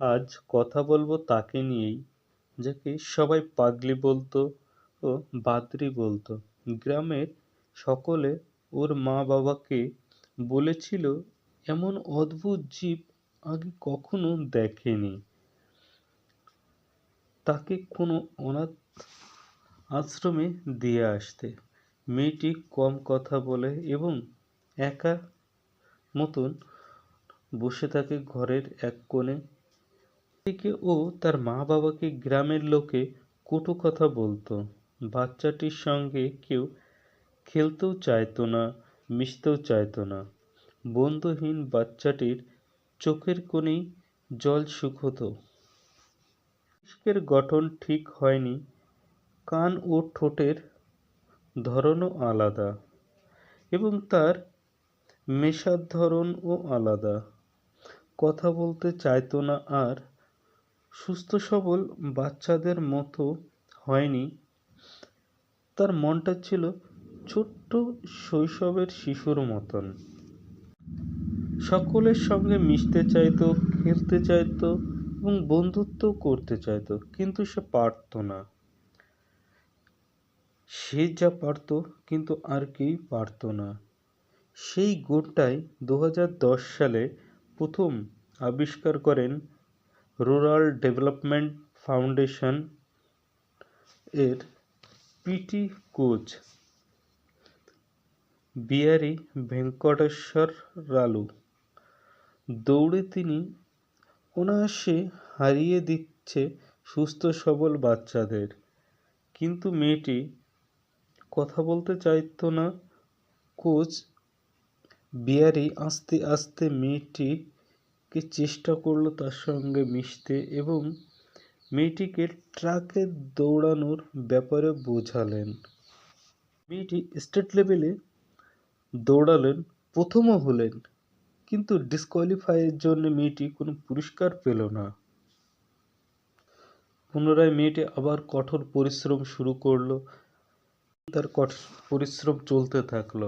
আজ কথা বলব তাকে নিয়েই, যাকে সবাই পাগলি বলতো ও বাদরি বলতো। গ্রামের সকলে ওর মা বাবাকে বলেছিল, এমন অদ্ভুত জীব আগে কখনো দেখেনি। তাকে কোনো অনাথ আশ্রমে দিয়ে আসতে। মেয়েটি কম কথা বলে এবং একা মতন বসে থাকে ঘরের এক কোণে। থেকে ও তার মা বাবাকে গ্রামের লোকে কটু কথা বলতো। বাচ্চাটির সঙ্গে কেউ খেলতেও চাইতো না, মিশতেও চাইতো না। বন্ধুহীন বাচ্চাটির চোখের কোণেই জল শুকোতো। গঠন ঠিক হয়নি, কান ও ঠোঁটের ধরনও আলাদা এবং তার মেশার ধরনও আলাদা। কথা বলতে চাইতো না আর সুস্থ সবল বাচ্চাদের মতো হয়নি। তার মনটা ছিল ছোট্ট শৈশবের শিশুর মতন। সকলের সঙ্গে মিশতে চাইতো, খেলতে চাইতো এবং বন্ধুত্ব করতে চাইতো, কিন্তু সে পারত না। সে যা পারত, কিন্তু আর কেউই পারত না। সেই গুণটাই দু সালে প্রথম আবিষ্কার করেন রুরাল ডেভেলপমেন্ট ফাউন্ডেশন এর PT coach Bihari Venkateswarlu. দৌড়ে তিনি অনায়াসে হারিয়ে দিচ্ছে সুস্থ সবল বাচ্চাদের। কিন্তু মেয়েটি কথা বলতে চাইতো না। কোচ বিহারি আস্তে আস্তে মেয়েটিকে চেষ্টা করল তার সঙ্গে মিশতে এবং মেয়েটিকে ট্রাকে দৌড়ানোর ব্যাপারে বোঝালেন। মেয়েটি স্টেট লেভেলে দৌড়ালেন প্রথমও হলেন, কিন্তু ডিসকোয়ালিফাইয়ের জন্য মেয়েটি কোনো পুরস্কার পেল না। পুনরায় মেয়েটি আবার কঠোর পরিশ্রম শুরু করল। তার কঠোর পরিশ্রম চলতে থাকল।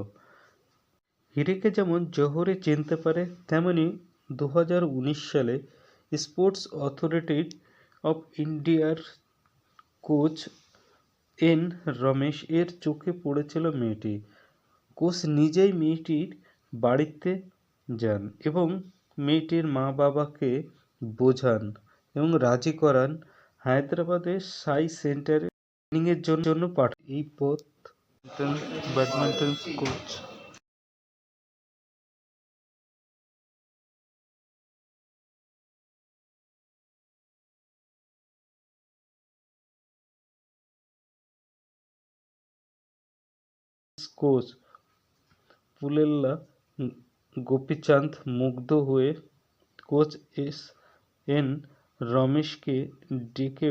হিরেকে যেমন জহরে চিনতে পারে, তেমনি দু হাজার উনিশ সালে স্পোর্টস অথরিটি অফ ইন্ডিয়ার কোচ এন রমেশ এর চোখে পড়েছিল মেয়েটি। কোচ নিজেই মেয়েটির বাড়িতে যান এবং মেয়েটির মা বাবাকে বোঝান এবং রাজি করান হায়দ্রাবাদের সাই সেন্টারে ট্রেনিংয়ের জন্য পাঠান। এই পথ badminton coach coach Pullela Gopichand মুগ্ধ হয়ে কোচ এস এন রমেশকে ডেকে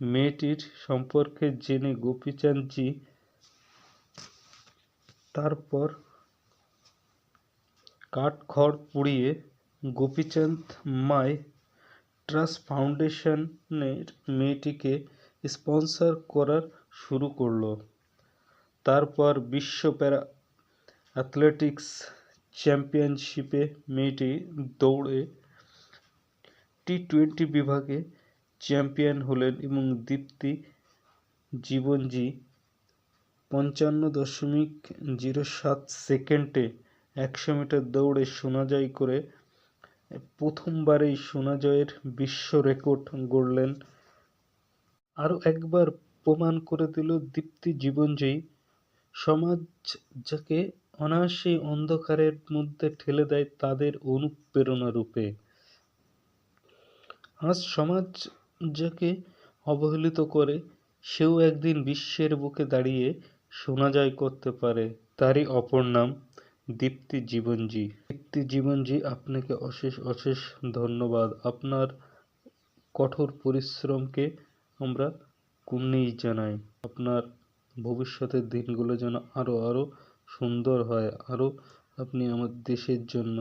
মেয়েটির সম্পর্কে জেনে গোপীচাঁদজি তারপর কাঠখড় পুড়িয়ে গোপীচাঁদ মায় ট্রাস্ট ফাউন্ডেশনের মেয়েটিকে স্পন্সর করার শুরু করল। তারপর বিশ্ব প্যারা অ্যাথলেটিক্স চ্যাম্পিয়নশিপে মেয়েটি দৌড়ে টি টোয়েন্টি বিভাগে চ্যাম্পিয়ন হলেন এবং দীপ্তি জীবনজি পঞ্চান্ন দশমিক জিরো সাত সেকেন্ডে একশো মিটার দৌড়ে সোনা জয় করে প্রথমবারেই সোনা জয়ের বিশ্ব রেকর্ড গড়লেন। আরও একবার প্রমাণ করে দিল দীপ্তি জীবনজয়ী সমাজ যাকে অনায়াসেই অন্ধকারের মধ্যে ঠেলে দেয় তাদের অনুপ্রেরণা রূপে। আজ সমাজ যাকে অবহেলিত করে সেও একদিন বিশ্বের বুকে দাঁড়িয়ে সোনা জয় করতে পারে। তারই অপর নাম দীপ্তি জীবনজি। দীপ্তি জীবনজি, আপনাকে অশেষ অশেষ ধন্যবাদ। আপনার কঠোর পরিশ্রমকে আমরা কুর্নিশ জানাই। আপনার ভবিষ্যতের দিনগুলো যেন আরও আরও সুন্দর হয় আরও আপনি আমার দেশের জন্য